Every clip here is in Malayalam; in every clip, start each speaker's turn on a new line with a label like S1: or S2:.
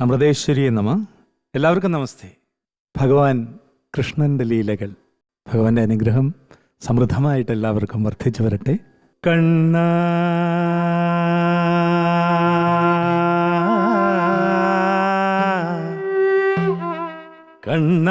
S1: അമൃതേശ്വരി നമ. എല്ലാവർക്കും നമസ്തേ. ഭഗവാൻ കൃഷ്ണന്റെ ലീലകൾ ഭഗവാന്റെ അനുഗ്രഹം സമൃദ്ധമായിട്ട് എല്ലാവർക്കും വർദ്ധിച്ചു വരട്ടെ. കണ്ണ കണ്ണ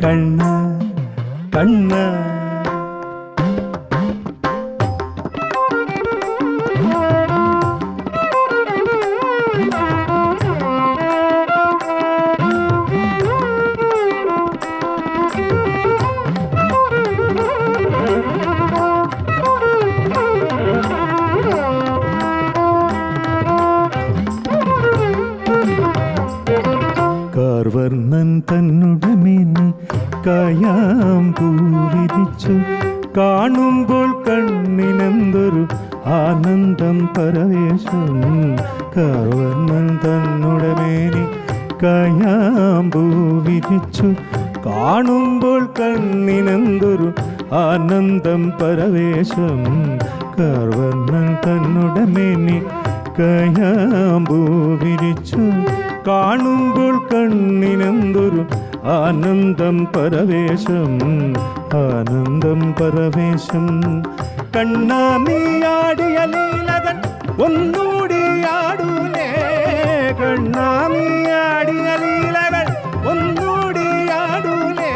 S1: கண்ண கண்ண. കയാം പൂവിരിച്ചു കാണുമ്പോൾ കണ്ണിനെന്തൊരു ആനന്ദം പരവേശം കർവർണൻ തന്നുടമേനി കയാം വിരിച്ചു കാണുമ്പോൾ കണ്ണിനെന്തൊരു ആനന്ദം പരവേശം കർവർണൻ തന്നുടമേനി കയാം പൂവിരിച്ചു കാണുമ്പോൾ കണ്ണിനെന്തൊരു ആനന്ദം പരവേശം ആനന്ദം പരവേശം. കണ്ണാമിയാടിയ ലീലകൻ ഒന്നൂടി ആടൂലേ. കണ്ണാമിയാടിയ ലീലകൾ ഒന്നൂടി ആടൂലേ.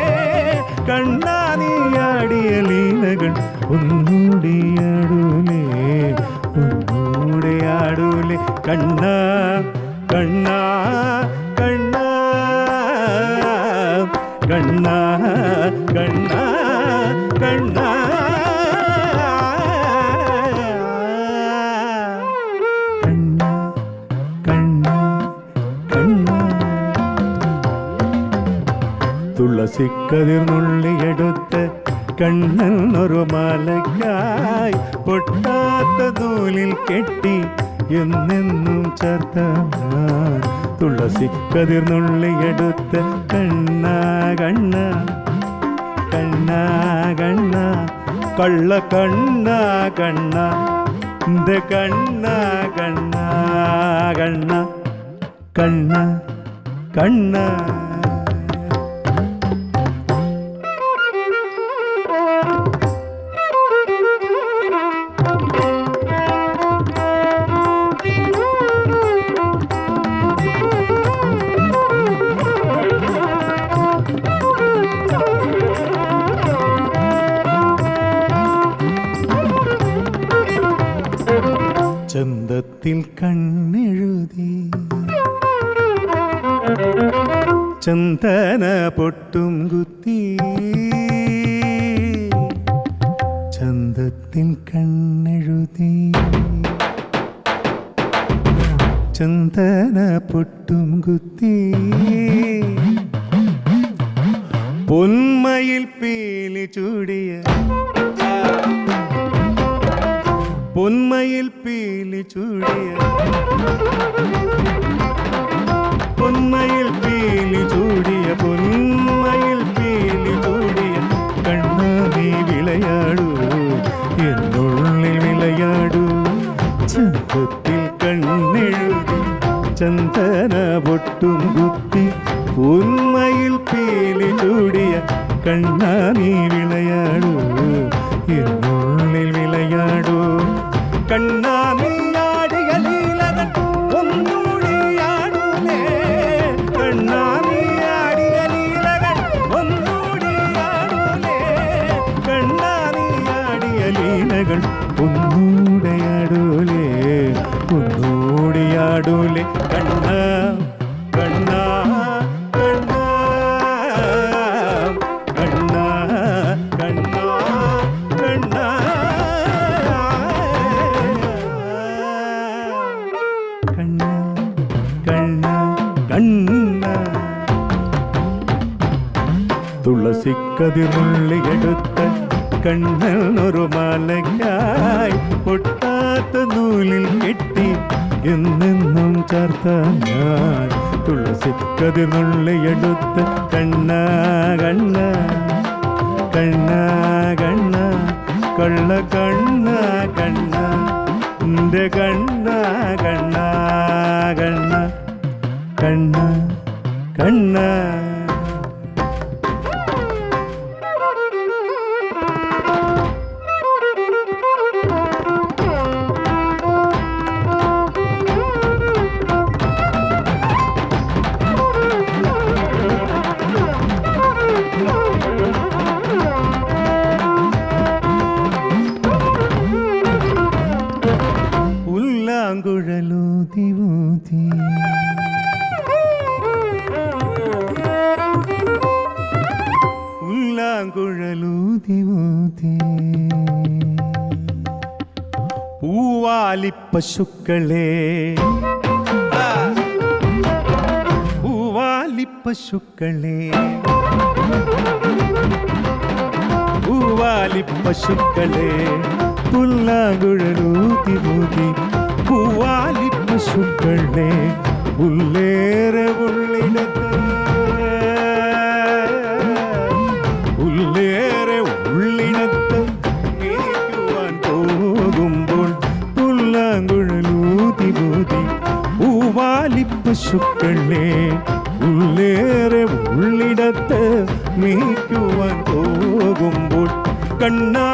S1: കണ്ണാനിയാടിയ ലീലകൾ ഒന്നൂടി ആടൂലേ. ഒന്നൂടെ ആടൂലേ. കണ്ണ കണ്ണ കണ്ണ. കണ്ണ കണ്ണ കണ്ണ. തുളസിക്കതിർന്നുള്ളിയെടുത്ത് കണ്ണൻ ഒരു മാലയ്ക്കായി പൊട്ടാത്ത നൂലിൽ കെട്ടി എന്നെന്നും ചേർത്ത തുളസിക്കതിർന്നുള്ളിയെടുത്ത് കണ്ണ கண்ண கண்ண கண்ண கள்ள கண்ண கண்ண இந்த கண்ண கண்ண கண்ண கண்ண கண்ண. ചന്ദന പൊട്ടും കുത്തി. ചന്ദത്തിൻ കണ്ണെഴുതി. ചന്ദന പൊട്ടും കുത്തി. പൊന്മയിൽ പീലി ചൂടിയ. പൊന്മയിൽ പീലി ചൂടിയ. പൊന്മയിൽ പേലി ചൂടിയ പൊന്മയിൽ പേലി ചൂടിയ കണ്ണാതി നീ വിളയാടൂ എന്നുള്ളിൽ വിളയാടൂ. ചന്തത്തിൽ കണ്ണെഴുതി ചന്ദന പൊട്ടും കുത്തി പൊന്മയിൽ പേലി ചൂടിയ കണ്ണാതി നീ വിളയാടൂ എന്നുള്ളിൽ വിളയാടൂ. കണ്ണാ ആടിയ ലീലകൾ ഒന്നും ഒന്നൂടിയാടൂലേ കണ്ണാ കണ്ണാ കണ്ണാ കണ്ണാ കണ്ണാ കണ്ണാ കണ്ണാ കണ്ണാ കണ്ണാ തുളസിക്കതിരുള്ളിയെടുത്ത് കണ്ണൊരു മാലയ്ക്കായി പൊട്ടാത്ത നൂലിൽ കെട്ടി എന്നെന്നും ചേർത്ത ഞാൻ തുളസിക്കതിരുള്ളിയെടുത്ത് കണ്ണ കണ്ണ കണ്ണ കണ്ണ കള്ള കണ്ണ കണ്ണ എന്റെ കണ്ണ കണ്ണ കണ്ണ കണ്ണ കണ്ണ. ഉല്ലാങ്കുഴലൂതി ഊതി. ഉല്ലാങ്കുഴലൂതി ഊതി. പൂവാലി പശുക്കളെ പൂവാലി പശുക്കളെ പൂവാലി പശുക്കളെ പുല്ലാങ്കുഴലൂതി ഊതി. പൂവാലി ഉള്ളേറെ ഉള്ളിടത്ത്. ഉള്ളേറെ ഉള്ളിടത്ത് കേൾക്കുവാൻ പോകുമ്പോൾ പുല്ലാങ്കുഴലൂതി പശുക്കളെ ഉള്ളേറെ ഉള്ളിടത്ത് നീക്കുവാൻ പോകുമ്പോൾ കണ്ണാ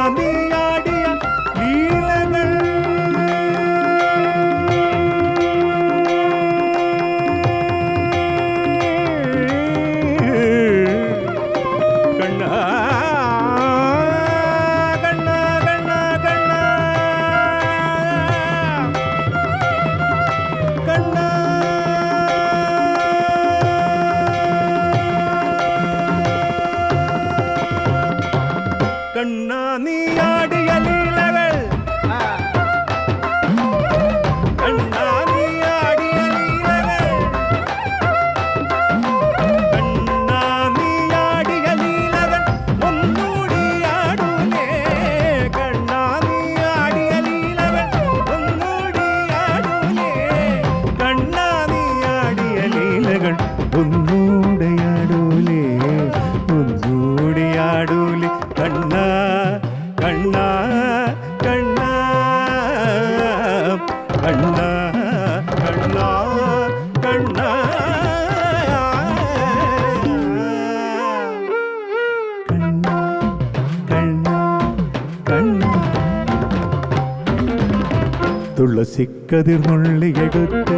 S1: തുളസിക്കതിർന്നുള്ളിയെടുത്ത് എടുത്ത്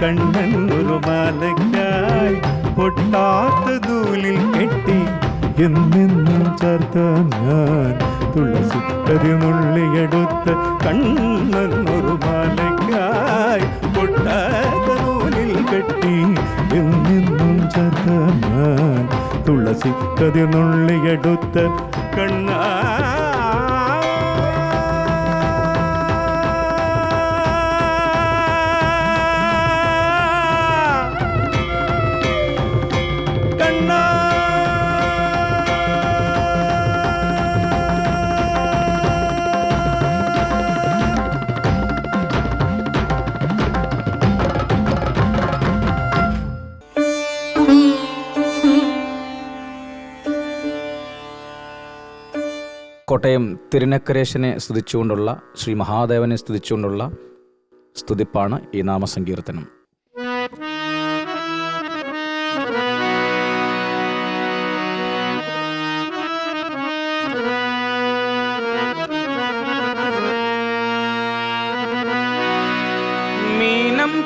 S1: കണ്ണൊരു മാലയ്ക്കായി പൊട്ടാത്ത നൂലിൽ കെട്ടി എന്നെന്നും ചേർത്ത ഞാൻ. തുളസി കതിർന്നുള്ളി എടുത്ത് കണ്ണൊരു മാലയ്ക്കായി പൊട്ടാത്ത നൂലിൽ കെട്ടി എന്നെന്നും ചേർത്ത ഞാൻ. തുളസി കതിർന്നുള്ളി എടുത്ത് കണ്ണാ
S2: കോട്ടയം തിരുനക്കരേശനെ സ്തുതിച്ചുകൊണ്ടുള്ള ശ്രീ മഹാദേവനെ സ്തുതിച്ചുകൊണ്ടുള്ള സ്തുതിപ്പാണ് ഈ നാമസങ്കീർത്തനം.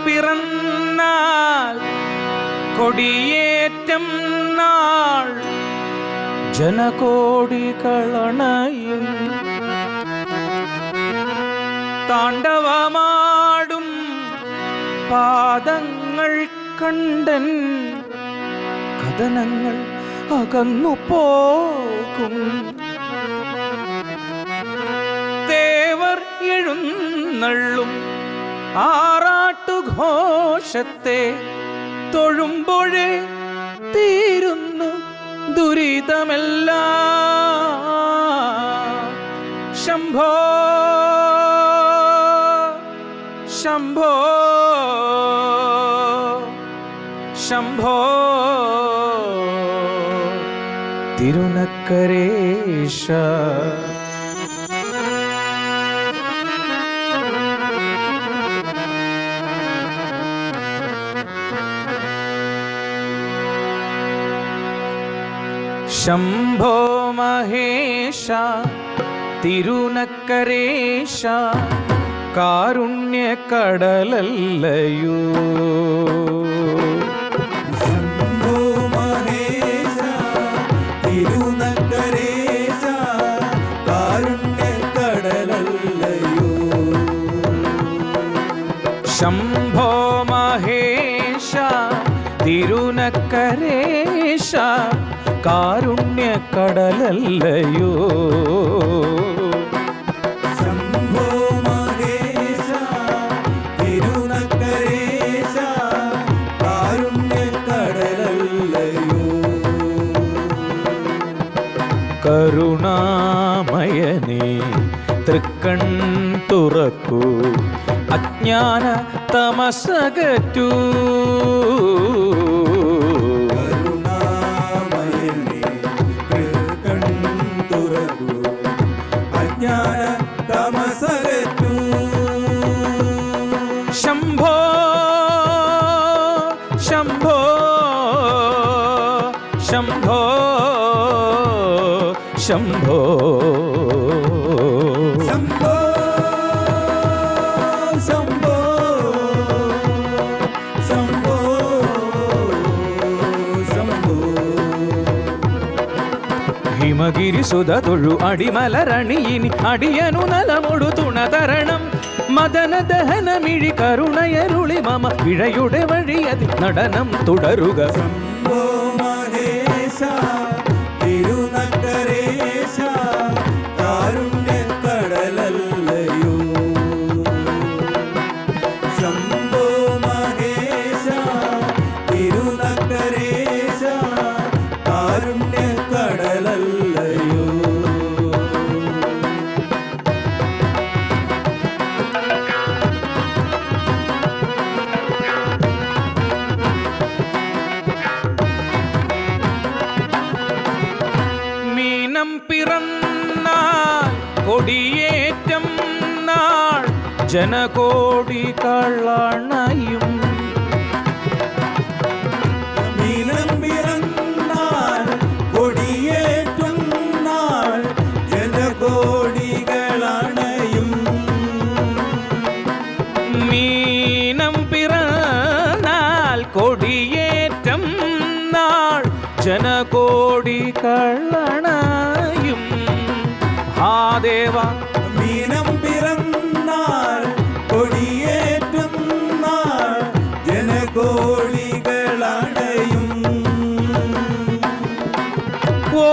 S2: പിറന്നാൽ കൊടിയേറ്റം നാൾ ജനകോടികളണയും പാദങ്ങൾ കണ്ടൻ കഥനങ്ങൾ അകന്നു പോകും. തേവർ എഴുന്നള്ളും ആറാട്ടുഘോഷത്തെ തൊഴുമ്പോഴേ തീരുന്നു ദുരിതമെല്ലാം. ശംഭോ ശംഭോ. ശംഭോ തിരുനക്കരേശ. ശംഭോ മഹേശ തിരുനക്കരേശ കാരുണ്യക്കടലല്ലയോ.
S3: ശംഭോ കാരുണ്യ കടലല്ലയോ
S2: കരുണാമയനേ തൃക്കൺ തുറക്കൂ അജ്ഞാന തമസകറ്റൂ
S3: మగిరి సుధతుళు అడిమలరణిని అడియను
S2: నలముడు తుణతరణం மதன தகனமிழி கருணையருளி மம இழையுடைய
S3: வழியது நடனம் தொடருக ஜனகோடி கள்ளண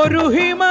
S2: ഒരു ഹിമ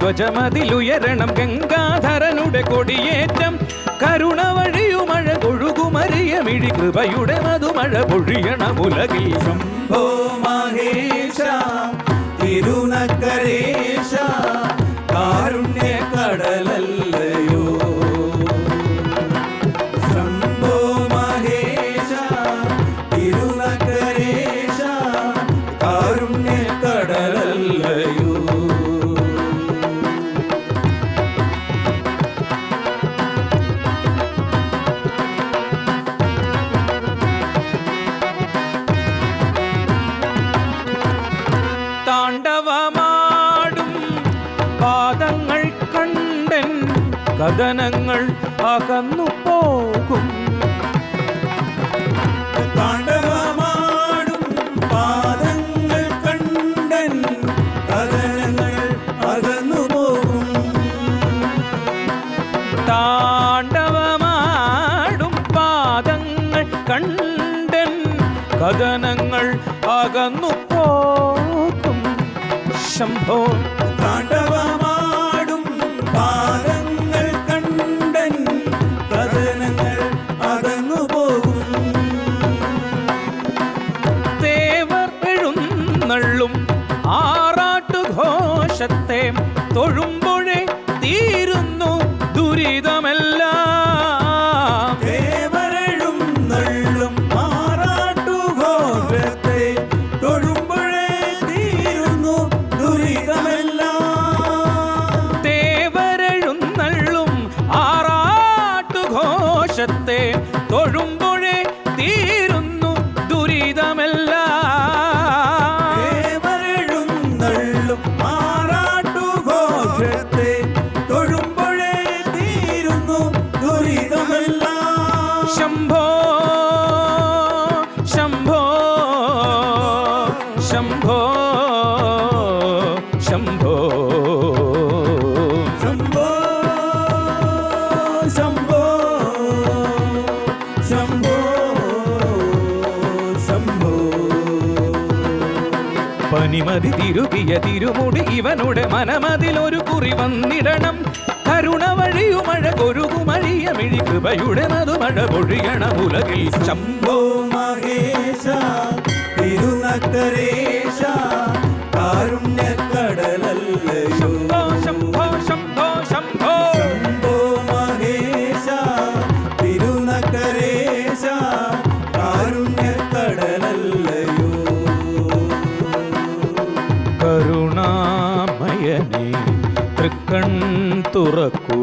S2: ധ്വജമതിലുയരണം ഗംഗാധരനുടെ കൊടിയേറ്റം. കരുണ വഴിയുമഴ കൊഴുകുമറിയമിഴി കൃപയുടെ മധുമഴ
S3: പൊഴിയണ ഉലകി ശംഭോ മഹേശ തിരുനക്കരേശ കാരുണ്യ കടലല്ലയോ
S2: താണ്ഡവമാടും പാദങ്ങൾ കണ്ടൻ കഥനങ്ങൾ അകന്നു പോകും. ശംഭോ തിരുമുടി ഇവനുടെ മനമതിലൊരു കുറി വന്നിടണം. കരുണ വഴിയുമഴ കൊരുകുമഴിയ മിഴി കൃപയുടെ മധുമഴ പൊഴിയണം. ഉലകിൽ ശംഭോ
S3: മഹേശ തിരുനക്കരേശ
S2: തുറക്കൂ.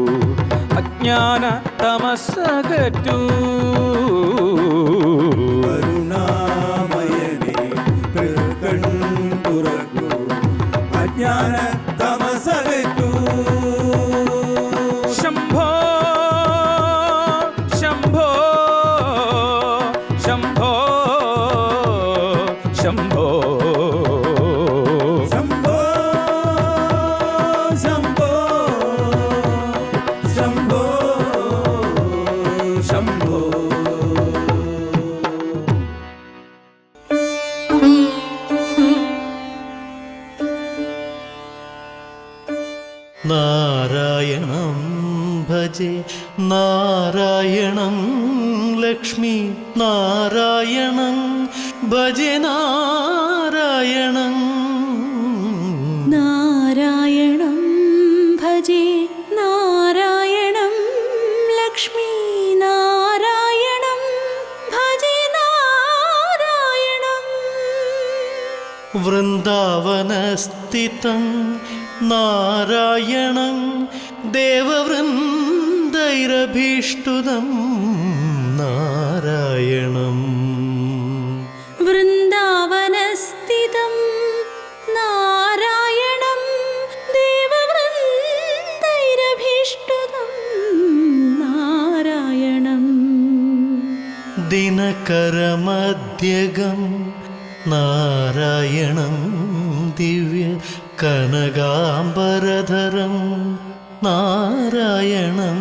S2: അജ്ഞാന തമസകറ്റൂ
S4: ലക്ഷ്മീ നാരായണം ഭജേ നാരായണം വൃന്ദാവനസ്ഥിതം നാരായണം ദേവവൃന്ദൈരഭീഷ്ടുതം നാരായണം. ദിനകരമധ്യഗം നാരായണം ദിവ്യ കനകാംബരധരം നാരായണം.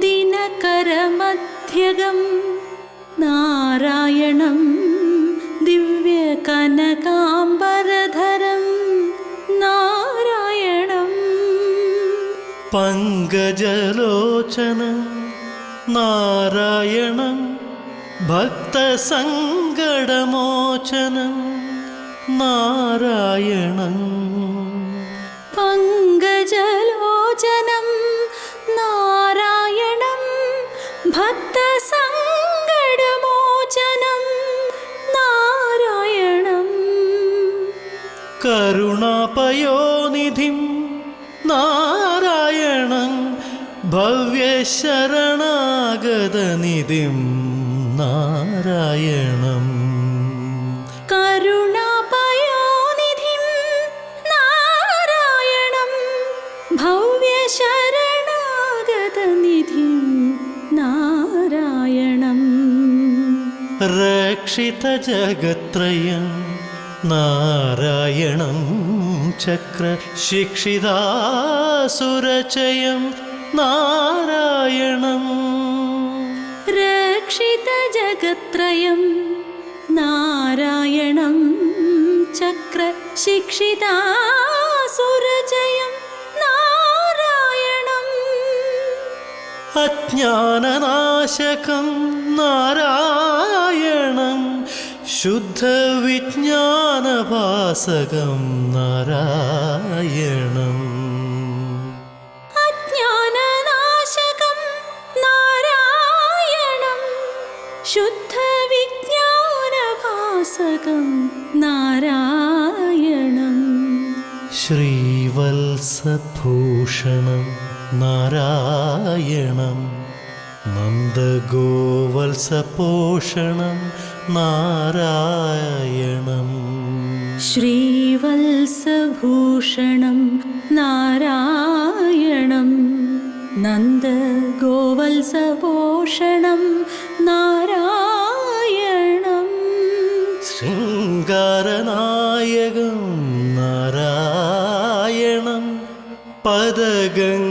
S5: ദിനകരമധ്യകം നാരായണം ദിവ്യകനകാംബരധരം നാരായണം.
S4: പങ്കജലോചനം നാരായണം ഭക്തസങ്കടമോചനം നാരായണം
S5: പങ്കജലോചനം നാരായണം ഭക്തസങ്കടമോചനം നാരായണം.
S4: കരുണാപയോനിധിം നാരായണം ഭവ്യശരണാഗതനിധിം നാരായണം.
S5: കരുണാപയോനിധിം നാരായണം. ഭവ്യശരണാഗതനിധിം നാരായണം.
S4: രക്ഷിതജഗത്രയം നാരായണം ചക്ര ശിക്ഷിതാസുരചയം നാരായണം.
S5: രക്ഷിതജഗത്രയം നാരായണം ചക്ര ശിക്ഷിതാസുരജയം നാരായണം.
S4: അജ്ഞാനനാശകം നാരായണം. ശുദ്ധവിജ്ഞാനഭാസകം ശ്രീവത്സഭൂഷണം നാരായണം നന്ദഗോവത്സപോഷണം നാരായണം.
S5: ശ്രീവത്സഭൂഷണം നാരായണം നന്ദഗോവത്സപോഷണം നാരായണം.
S4: ശൃംഗാരനായകം പദഗംഗാവിധായകം